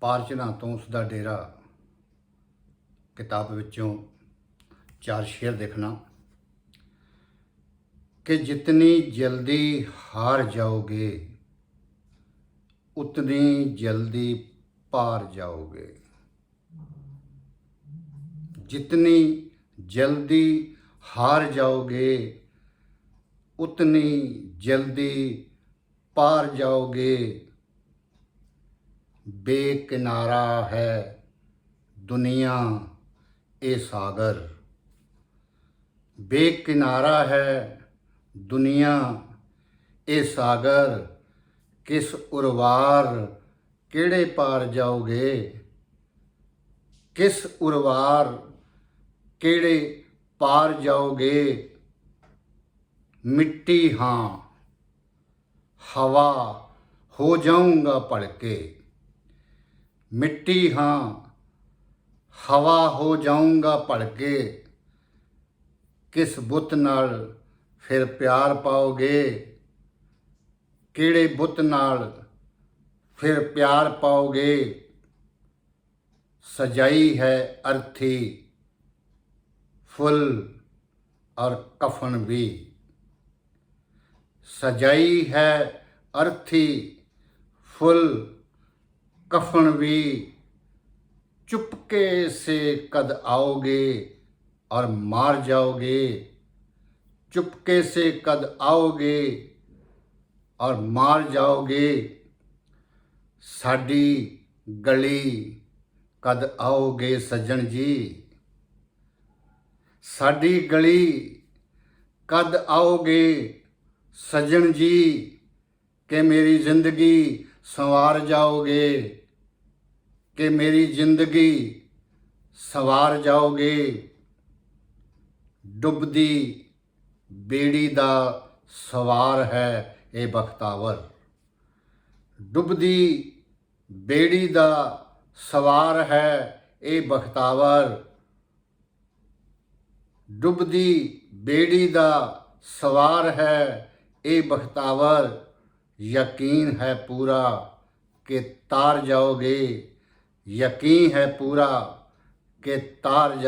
ਪਾਰਚਨਾ ਤੋਂ ਉਸ ਦਾ ਡੇਰਾ ਕਿਤਾਬ ਵਿੱਚੋਂ ਚਾਰ ਸ਼ੇਰ ਦੇਖਣਾ ਕਿ ਜਿਤਨੀ ਜਲਦੀ ਹਾਰ ਜਾਓਗੇ, ਉਤਨੀ ਜਲਦੀ ਪਾਰ ਜਾਓਗੇ। ਜਿਤਨੀ ਜਲਦੀ ਹਾਰ ਜਾਓਗੇ, ਉਤਨੀ ਜਲਦੀ ਪਾਰ ਜਾਓਗੇ। ਬੇਕਿਨਾਰਾ ਹੈ ਦੁਨੀਆ ਇਹ ਸਾਗਰ। ਬੇਕਿਨਾਰਾ ਹੈ ਦੁਨੀਆ ਇਹ ਸਾਗਰ। ਕਿਸ ਉਰਵਾਰ ਕਿਹੜੇ ਪਾਰ ਜਾਓਗੇ? ਕਿਸ ਉਰਵਾਰ ਕਿਹੜੇ ਪਾਰ ਜਾਓਗੇ? ਮਿੱਟੀ ਹਾਂ, ਹਵਾ ਹੋ ਜਾਊਂਗਾ ਭੜਕੇ। ਮਿੱਟੀ ਹਾਂ, ਹਵਾ ਹੋ ਜਾਊਂਗਾ ਭੜਕੇ। ਕਿਸ ਬੁੱਤ ਨਾਲ ਫਿਰ ਪਿਆਰ ਪਾਓਗੇ? ਕਿਹੜੇ ਬੁੱਤ ਨਾਲ ਫਿਰ ਪਿਆਰ ਪਾਓਗੇ? ਸਜਾਈ ਹੈ ਅਰਥੀ, ਫੁੱਲ ਔਰ ਕਫਨ ਵੀ। ਸਜਾਈ ਹੈ ਅਰਥੀ, ਫੁੱਲ फुल कफन भी चुपके से कद आओगे और मार जाओगे चुपके से कद आओगे और मार जाओगे साडी गली ਕਦ ਆਓਗੇ ਸੱਜਣ ਜੀ ਸਾਡੀ ਗਲੀ ਕਦ ਆਓਗੇ ਸੱਜਣ ਜੀ ਕਿ ਮੇਰੀ ਜ਼ਿੰਦਗੀ ਸੰਵਾਰ ਜਾਓਗੇ, ਕਿ ਮੇਰੀ ਜ਼ਿੰਦਗੀ ਸਵਾਰ ਜਾਓਗੇ। ਡੁੱਬਦੀ ਬੇੜੀ ਦਾ ਸਵਾਰ ਹੈ ਇਹ ਬਖਤਾਵਰ। ਡੁੱਬਦੀ ਬੇੜੀ ਦਾ ਸਵਾਰ ਹੈ ਇਹ ਬਖਤਾਵਰ। ਡੁੱਬਦੀ ਬੇੜੀ ਦਾ ਸਵਾਰ ਹੈ ਇਹ ਬਖਤਾਵਰ। ਯਕੀਨ ਹੈ ਪੂਰਾ ਕਿ ਤਾਰ ਜਾਓਗੇ। ਯਕੀਨ ਹੈ ਪੂਰਾ ਕਿ ਤਾਰ ਜਾ